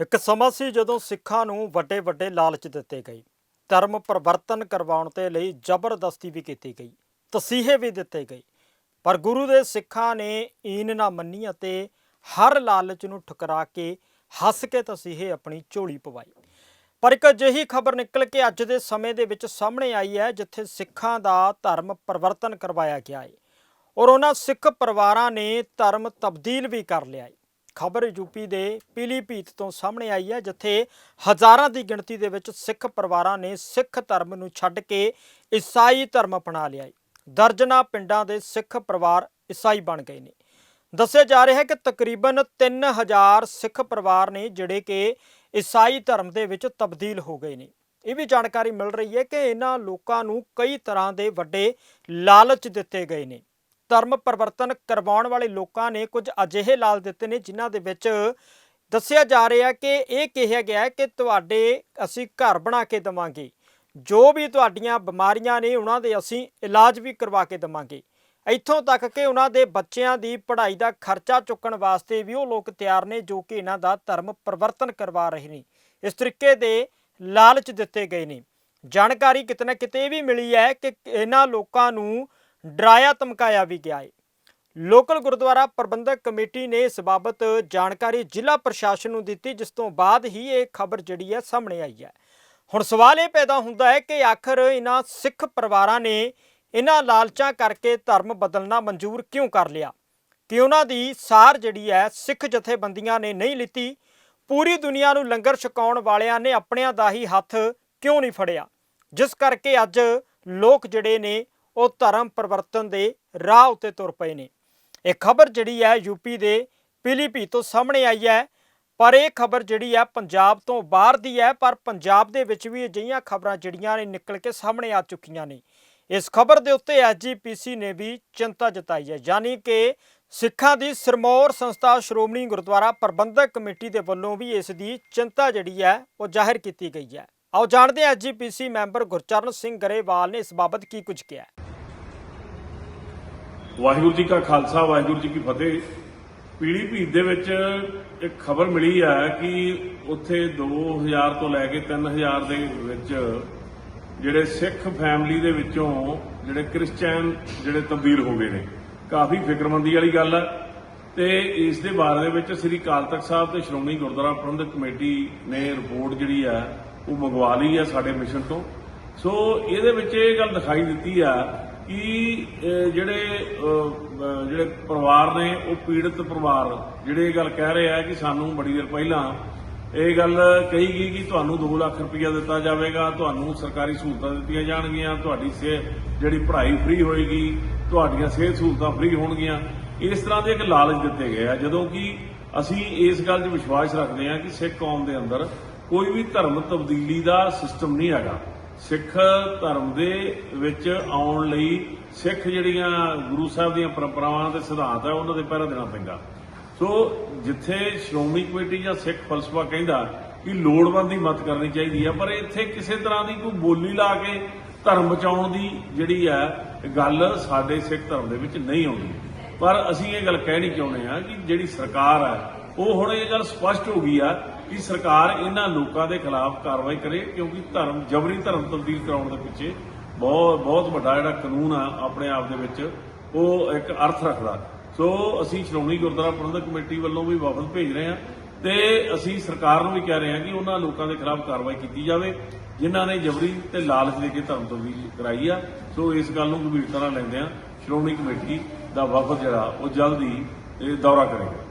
ਇੱਕ ਸਮਾਂ ਸੀ ਜਦੋਂ ਸਿੱਖਾਂ ਨੂੰ ਵੱਡੇ ਵੱਡੇ ਲਾਲਚ ਦਿੱਤੇ ਗਏ। ਧਰਮ ਪਰਿਵਰਤਨ ਕਰਵਾਉਣ ਤੇ ਲਈ ਜ਼ਬਰਦਸਤੀ ਵੀ ਕੀਤੀ ਗਈ, ਤਸੀਹੇ ਵੀ ਦਿੱਤੇ ਗਏ। ਪਰ ਗੁਰੂ ਦੇ ਸਿੱਖਾਂ ਨੇ ਈਨ ਨਾ ਮੰਨੀ ਅਤੇ ਹਰ ਲਾਲਚ ਨੂੰ ਠੁਕਰਾ ਕੇ ਹੱਸ ਕੇ ਤਸੀਹੇ ਆਪਣੀ ਝੋਲੀ ਪਵਾਈ। ਪਰ ਇੱਕ ਅਜਿਹੀ ਖਬਰ ਨਿਕਲ ਕੇ ਅੱਜ ਦੇ ਸਮੇਂ ਦੇ ਵਿੱਚ ਸਾਹਮਣੇ ਆਈ ਹੈ, ਜਿੱਥੇ ਸਿੱਖਾਂ ਦਾ ਧਰਮ ਪਰਿਵਰਤਨ ਕਰਵਾਇਆ ਗਿਆ ਹੈ ਔਰ ਉਹਨਾਂ ਸਿੱਖ ਪਰਿਵਾਰਾਂ ਨੇ ਧਰਮ ਤਬਦੀਲ ਵੀ ਕਰ ਲਿਆ ਹੈ। ਖਬਰ ਯੂਪੀ ਦੇ ਪੀਲੀਭੀਤ ਤੋਂ ਸਾਹਮਣੇ ਆਈ ਹੈ, ਜਿੱਥੇ ਹਜ਼ਾਰਾਂ ਦੀ ਗਿਣਤੀ ਦੇ ਵਿੱਚ ਸਿੱਖ ਪਰਿਵਾਰਾਂ ਨੇ ਸਿੱਖ ਧਰਮ ਨੂੰ ਛੱਡ ਕੇ ਈਸਾਈ ਧਰਮ ਅਪਣਾ ਲਿਆ ਹੈ। ਦਰਜਨਾ ਪਿੰਡਾਂ ਦੇ ਸਿੱਖ ਪਰਿਵਾਰ ਈਸਾਈ ਬਣ ਗਏ ਨੇ। ਦੱਸਿਆ ਜਾ ਰਿਹਾ ਹੈ ਕਿ ਤਕਰੀਬਨ 3000 ਸਿੱਖ ਪਰਿਵਾਰ ਨੇ ਜਿਹੜੇ ਕਿ ਈਸਾਈ ਧਰਮ ਦੇ ਵਿੱਚ ਤਬਦੀਲ ਹੋ ਗਏ ਨੇ। ਇਹ ਵੀ ਜਾਣਕਾਰੀ ਮਿਲ ਰਹੀ ਹੈ ਕਿ ਇਹਨਾਂ ਲੋਕਾਂ ਨੂੰ ਕਈ ਤਰ੍ਹਾਂ ਦੇ ਵੱਡੇ ਲਾਲਚ ਦਿੱਤੇ ਗਏ ਨੇ। ਧਰਮ ਪਰਿਵਰਤਨ ਕਰਵਾਉਣ ਵਾਲੇ ਲੋਕਾਂ ਨੇ ਕੁਝ ਅਜਿਹੇ ਲਾਲ ਦਿੱਤੇ ਨੇ ਜਿਨ੍ਹਾਂ ਦੇ ਵਿੱਚ ਦੱਸਿਆ ਜਾ ਰਿਹਾ ਕਿ ਇਹ ਕਿਹਾ ਗਿਆ ਕਿ ਤੁਹਾਡੇ ਅਸੀਂ ਘਰ ਬਣਾ ਕੇ ਦਵਾਂਗੇ। ਜੋ ਵੀ ਤੁਹਾਡੀਆਂ ਬਿਮਾਰੀਆਂ ਨੇ, ਉਹਨਾਂ ਦੇ ਅਸੀਂ ਇਲਾਜ ਵੀ ਕਰਵਾ ਕੇ ਦਵਾਂਗੇ। ਇੱਥੋਂ ਤੱਕ ਕਿ ਉਹਨਾਂ ਦੇ ਬੱਚਿਆਂ ਦੀ ਪੜ੍ਹਾਈ ਦਾ ਖਰਚਾ ਚੁੱਕਣ ਵਾਸਤੇ ਵੀ ਉਹ ਲੋਕ ਤਿਆਰ ਨੇ ਜੋ ਕਿ ਇਹਨਾਂ ਦਾ ਧਰਮ ਪਰਿਵਰਤਨ ਕਰਵਾ ਰਹੇ ਨੇ। ਇਸ ਤਰੀਕੇ ਦੇ ਲਾਲਚ ਦਿੱਤੇ ਗਏ ਨੇ। ਜਾਣਕਾਰੀ ਕਿਤੇ ਨਾ ਕਿਤੇ ਇਹ ਵੀ ਮਿਲੀ ਹੈ ਕਿ ਇਹਨਾਂ ਲੋਕਾਂ ਨੂੰ ਡਰਾਇਆ, ਧਮਕਾਇਆ ਵੀ ਗਿਆ ਹੈ ਲੋਕਲ ਗੁਰਦੁਆਰਾ ਪ੍ਰਬੰਧਕ ਕਮੇਟੀ ਨੇ ਇਸ ਬਾਬਤ ਜਾਣਕਾਰੀ ਜ਼ਿਲ੍ਹਾ ਪ੍ਰਸ਼ਾਸਨ ਨੂੰ ਦਿੱਤੀ, ਜਿਸ ਤੋਂ ਬਾਅਦ ਹੀ ਇਹ ਖਬਰ ਜਿਹੜੀ ਹੈ ਸਾਹਮਣੇ ਆਈ ਹੈ। ਹੁਣ ਸਵਾਲ ਇਹ ਪੈਦਾ ਹੁੰਦਾ ਹੈ ਕਿ ਆਖਰ ਇਹਨਾਂ ਸਿੱਖ ਪਰਿਵਾਰਾਂ ਨੇ ਇਹਨਾਂ ਲਾਲਚਾਂ ਕਰਕੇ ਧਰਮ ਬਦਲਣਾ ਮਨਜ਼ੂਰ ਕਿਉਂ ਕਰ ਲਿਆ? ਕਿ ਉਹਨਾਂ ਦੀ ਸਾਰ ਜਿਹੜੀ ਹੈ ਸਿੱਖ ਜਥੇਬੰਦੀਆਂ ਨੇ ਨਹੀਂ ਲਿੱਤੀ, ਪੂਰੀ ਦੁਨੀਆ ਨੂੰ ਲੰਗਰ ਛਕਾਉਣ ਵਾਲਿਆਂ ਨੇ ਆਪਣਿਆਂ ਦਾ ਹੀ ਹੱਥ ਕਿਉਂ ਨਹੀਂ ਫੜਿਆ? ਜਿਸ ਕਰਕੇ ਅੱਜ ਲੋਕ ਜਿਹੜੇ ਨੇ ਉਹ ਧਰਮ ਪਰਿਵਰਤਨ ਦੇ ਰਾਹ ਉੱਤੇ ਤੁਰ ਪਏ ਨੇ। ਇਹ ਖਬਰ ਜਿਹੜੀ ਹੈ ਯੂਪੀ ਦੇ ਪੀਲੀਭੀਤ ਤੋਂ ਸਾਹਮਣੇ ਆਈ ਹੈ। ਪਰ ਇਹ ਖਬਰ ਜਿਹੜੀ ਹੈ ਪੰਜਾਬ ਤੋਂ ਬਾਹਰ ਦੀ ਹੈ। ਪਰ ਪੰਜਾਬ ਦੇ ਵਿੱਚ ਵੀ ਅਜਿਹੀਆਂ ਖਬਰਾਂ ਜਿਹੜੀਆਂ ਨੇ ਨਿਕਲ ਕੇ ਸਾਹਮਣੇ ਆ ਚੁੱਕੀਆਂ ਨੇ। ਇਸ ਖਬਰ ਦੇ ਉੱਤੇ ਐਸਜੀਪੀਸੀ ਨੇ ਵੀ ਚਿੰਤਾ ਜਤਾਈ ਹੈ। ਯਾਨੀ ਕਿ ਸਿੱਖਾਂ ਦੀ ਸਰਮੌਰ ਸੰਸਥਾ ਸ਼੍ਰੋਮਣੀ ਗੁਰਦੁਆਰਾ ਪ੍ਰਬੰਧਕ ਕਮੇਟੀ ਦੇ ਵੱਲੋਂ ਵੀ ਇਸ ਦੀ ਚਿੰਤਾ ਜਿਹੜੀ ਹੈ ਉਹ ਜ਼ਾਹਿਰ ਕੀਤੀ ਗਈ ਹੈ। ਆਓ ਜਾਣਦੇ ਹਾਂ ਐਸਜੀਪੀਸੀ ਮੈਂਬਰ ਗੁਰਚਰਨ ਸਿੰਘ ਗਰੇਵਾਲ ਨੇ ਇਸ ਬਾਬਤ ਕੀ ਕੁਝ ਕਿਹਾ ਵਾਹਿਗੁਰੂ ਜੀ ਕਾ ਖਾਲਸਾ, ਵਾਹਿਗੁਰੂ ਜੀ ਕੀ ਫਤਿਹ। ਪੀੜੀ ਭੀਤ ਦੇ ਵਿੱਚ ਇੱਕ ਖਬਰ ਮਿਲੀ ਹੈ ਕਿ ਉੱਥੇ 2000 ਤੋਂ ਲੈ ਕੇ 3000 ਦੇ ਵਿੱਚ ਜਿਹੜੇ ਸਿੱਖ ਫੈਮਿਲੀ ਦੇ ਵਿੱਚੋਂ ਜਿਹੜੇ ਕ੍ਰਿਸਚੀਅਨ ਜਿਹੜੇ ਤਬਦੀਲ ਹੋ ਗਏ ਨੇ। ਕਾਫੀ ਫਿਕਰਮੰਦੀ ਵਾਲੀ ਗੱਲ ਹੈ। ਤੇ ਇਸ ਦੇ ਬਾਰੇ ਦੇ ਵਿੱਚ ਸ੍ਰੀ ਅਕਾਲ ਤਖਤ ਸਾਹਿਬ ਤੇ ਸ਼੍ਰੋਮਣੀ ਗੁਰਦੁਆਰਾ ਪ੍ਰਬੰਧਕ ਕਮੇਟੀ ਨੇ ਰਿਪੋਰਟ ਜਿਹੜੀ ਆ ਉਹ ਮੰਗਵਾ ਲਈ ਹੈ ਸਾਡੇ ਮਿਸ਼ਨ ਤੋਂ। ਸੋ ਇਹਦੇ ਵਿੱਚ ਇਹ ਗੱਲ ਦਿਖਾਈ ਦਿੱਤੀ ਆ ਕਿ ਜਿਹੜੇ ਜਿਹੜੇ ਪਰਿਵਾਰ ਨੇ, ਉਹ ਪੀੜਤ ਪਰਿਵਾਰ, ਜਿਹੜੇ ਇਹ ਗੱਲ ਕਹਿ ਰਹੇ ਆ ਕਿ ਸਾਨੂੰ ਬੜੀ ਦੇਰ ਪਹਿਲਾਂ ਇਹ ਗੱਲ ਕਹੀ ਗਈ ਕਿ ਤੁਹਾਨੂੰ 2 ਲੱਖ ਰੁਪਇਆ ਦਿੱਤਾ ਜਾਵੇਗਾ, ਤੁਹਾਨੂੰ ਸਰਕਾਰੀ ਸਹੂਲਤਾਂ ਦਿੱਤੀਆਂ ਜਾਣਗੀਆਂ, ਤੁਹਾਡੀ ਸੇ, ਜਿਹੜੀ ਪੜ੍ਹਾਈ ਫ੍ਰੀ ਹੋਏਗੀ, ਤੁਹਾਡੀਆਂ ਸਿਹਤ ਸਹੂਲਤਾਂ ਫ੍ਰੀ ਹੋਣਗੀਆਂ। ਇਸ ਤਰ੍ਹਾਂ ਦੇ ਇੱਕ ਲਾਲਚ ਦਿੱਤੇ ਗਏ ਆ, ਜਦੋਂ ਕਿ ਅਸੀਂ ਇਸ ਗੱਲ 'ਚ ਵਿਸ਼ਵਾਸ ਰੱਖਦੇ ਹਾਂ ਕਿ ਸਿੱਖ ਕੌਮ ਦੇ ਅੰਦਰ ਕੋਈ ਵੀ ਧਰਮ ਤਬਦੀਲੀ ਦਾ ਸਿਸਟਮ ਨਹੀਂ ਹੈਗਾ। ਸਿੱਖ ਧਰਮ ਦੇ ਵਿੱਚ ਆਉਣ ਲਈ ਸਿੱਖ ਜਿਹੜੀਆਂ ਗੁਰੂ ਸਾਹਿਬ ਦੀਆਂ ਪਰੰਪਰਾਵਾਂ ਤੇ ਸਿਧਾਂਤ ਹੈ ਉਹਨਾਂ ਦੇ ਪਹਿਰਾ ਦੇਣਾ ਪੈਂਦਾ। ਸੋ ਜਿੱਥੇ ਸ਼੍ਰੋਮਣੀ ਕਮੇਟੀ ਜਾਂ ਸਿੱਖ ਫਲਸਫਾ ਕਹਿੰਦਾ ਕਿ ਲੋੜਵੰਦ ਦੀ ਮਦਦ ਕਰਨੀ ਚਾਹੀਦੀ ਹੈ ਪਰ ਇੱਥੇ ਕਿਸੇ ਤਰ੍ਹਾਂ ਦੀ ਕੋਈ ਬੋਲੀ ਲਾ ਕੇ ਧਰਮ ਬਚਾਉਣ ਦੀ ਜਿਹੜੀ ਹੈ ਗੱਲ ਸਾਡੇ ਸਿੱਖ ਧਰਮ ਦੇ ਵਿੱਚ ਨਹੀਂ ਆਉਂਦੀ। ਪਰ ਅਸੀਂ ਇਹ ਗੱਲ ਕਹਿਣੀ ਚਾਹੁੰਦੇ ਆ ਕਿ ਜਿਹੜੀ ਸਰਕਾਰ ਹੈ ਉਹ ਹੁਣ ਇਹ ਗੱਲ ਸਪਸ਼ਟ ਹੋ ਗਈ ਆ ਕਿ ਸਰਕਾਰ ਇਹਨਾਂ ਲੋਕਾਂ ਦੇ ਖਿਲਾਫ ਕਾਰਵਾਈ ਕਰੇ, ਕਿਉਂਕਿ ਧਰਮ, ਜਬਰੀ ਧਰਮ ਤਬਦੀਲ ਕਰਾਉਣ ਦੇ ਪਿੱਛੇ ਬਹੁਤ ਬਹੁਤ ਵੱਡਾ ਜਿਹੜਾ ਕਾਨੂੰਨ ਆ ਆਪਣੇ ਆਪ ਦੇ ਵਿੱਚ, ਉਹ ਇੱਕ ਅਰਥ ਰੱਖਦਾ। ਸੋ ਅਸੀਂ ਸ਼੍ਰੋਮਣੀ ਗੁਰਦੁਆਰਾ ਪ੍ਰਬੰਧਕ ਕਮੇਟੀ ਵੱਲੋਂ ਵੀ ਵਫਦ ਭੇਜ ਰਹੇ ਹਾਂ ਤੇ ਅਸੀਂ ਸਰਕਾਰ ਨੂੰ ਵੀ ਕਹਿ ਰਹੇ ਹਾਂ ਕਿ ਉਹਨਾਂ ਲੋਕਾਂ ਦੇ ਖਿਲਾਫ ਕਾਰਵਾਈ ਕੀਤੀ ਜਾਵੇ, ਜਿਨ੍ਹਾਂ ਨੇ ਜਬਰੀ ਤੇ ਲਾਲਚ ਦੇ ਕੇ ਧਰਮ ਤਬਦੀਲ ਕਰਾਈ ਆ। ਸੋ ਇਸ ਗੱਲ ਨੂੰ ਗੰਭੀਰਤਾ ਨਾਲ ਲੈਂਦੇ ਆ ਸ਼੍ਰੋਮਣੀ ਕਮੇਟੀ ਦਾ ਵਫਦ ਜਿਹੜਾ, ਉਹ ਜਲਦੀ ਇਹ ਦੌਰਾ ਕਰੇਗਾ।